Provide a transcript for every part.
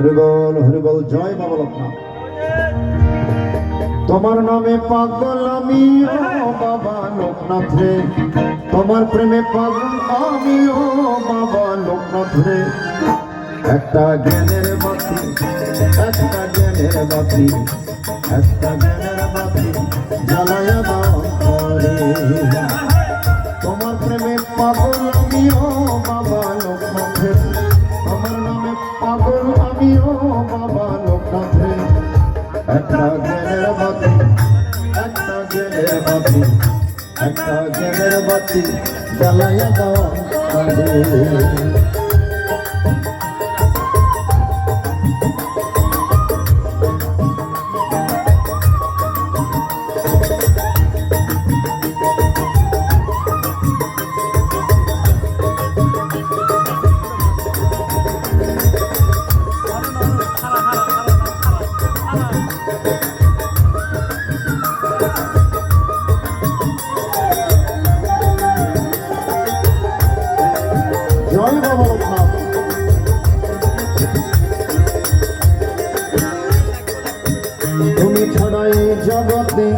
হরিবল হরিবল জয় বাবা তোমার নামে পাগল আমি, ও বাবা লোকনাথ রে। তোমার প্রেমে পাগল আমি, ও বাবা লোকনাথ রে। একটা জ্ঞানের বাতি, একটা জ্ঞানের বাতি, একটা জ্ঞানের বাতি জ্বালায়া দাও তোমার প্রেমে পাগল আমি, ও জ্ঞানের বাতি একটা জ্ঞানের বাতি জ্বালাইয়া দাও কাঁদে। জয় জগতে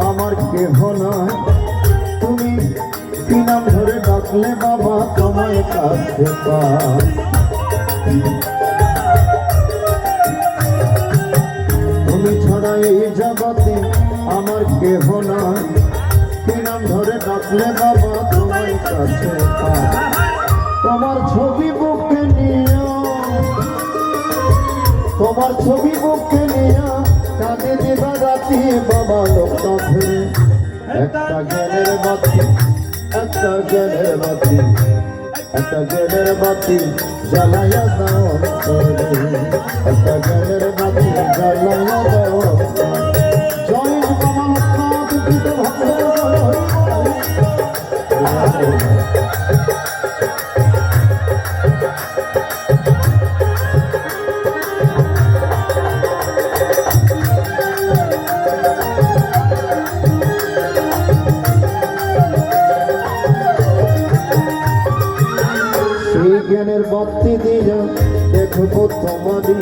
আমার কেহ নয়, তুমি কি নাম ধরে ডাকলে বাবা তোমায় কাছে তুমি ছাড়া এই জগতে আমার কেহ নয় কি নাম ধরে ডাকলে বাবা তোমায় কাছে তোমার ছবি বুকে নিয়ে তোমার ছবি বুকে নিয়ে কাঁদে দিবা রাতি বাবা লোকটা ফিরে একটা জ্ঞানের বাতি, একটা জ্ঞানের বাতি, একটা জ্ঞানের বাতি জ্বালাইয়া দাও। একটা জ্ঞানের বাতি জ্বালাইয়া দাও। জয় বাবা দিয়ে দেখব তোমারই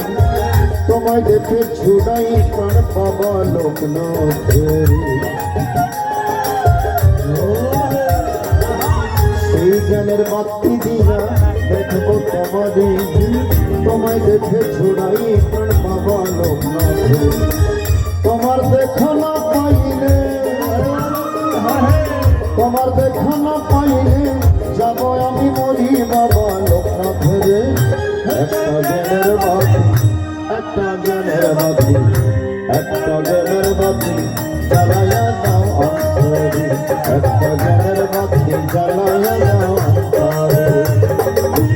তোমায় দেখে ছুড়াই প্রাণ পাবা লোক সেই জ্ঞানের ভক্তি দিয়া দেখব তোমারই তোমায় দেখে ছুড়াই প্রাণ পাবা লোক একটা জ্ঞানের বাতি জ্বালায়া দাও অন্তরে একটা জ্ঞানের বাতি জ্বালায়া দাও অন্তরে তোমায়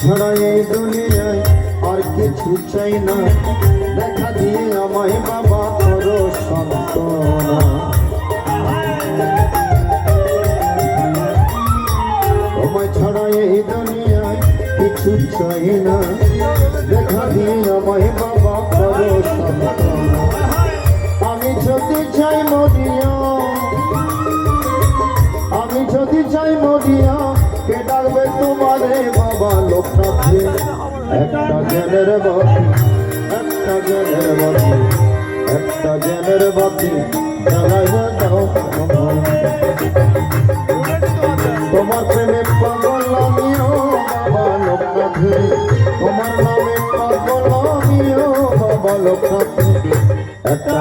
ছাড়া এই দুনিয়ায় আর কিছু চাই না। দেখা দিয়ে আমায় বাবা করো সন্তনা তোমায় ছাড়া এই দুনিয়ায় কিছু চাই না। দেখা দিয়ে আমায় বাবা করো সন্তনা আমি যদি চাই মরিয়া, আমি যদি চাই মরিয়া তোমারে বাবা লোকনাথে একটা জ্ঞানের বাতি একটা জ্ঞানের বাতি একটা জ্ঞানের বাতি জ্বালাইয়া দাও তোমার। প্রেমে পাগল আমিও, বাবা লোকনাথে তোমার নামে পাগল আমিও, বাবা লোকনাথে একটা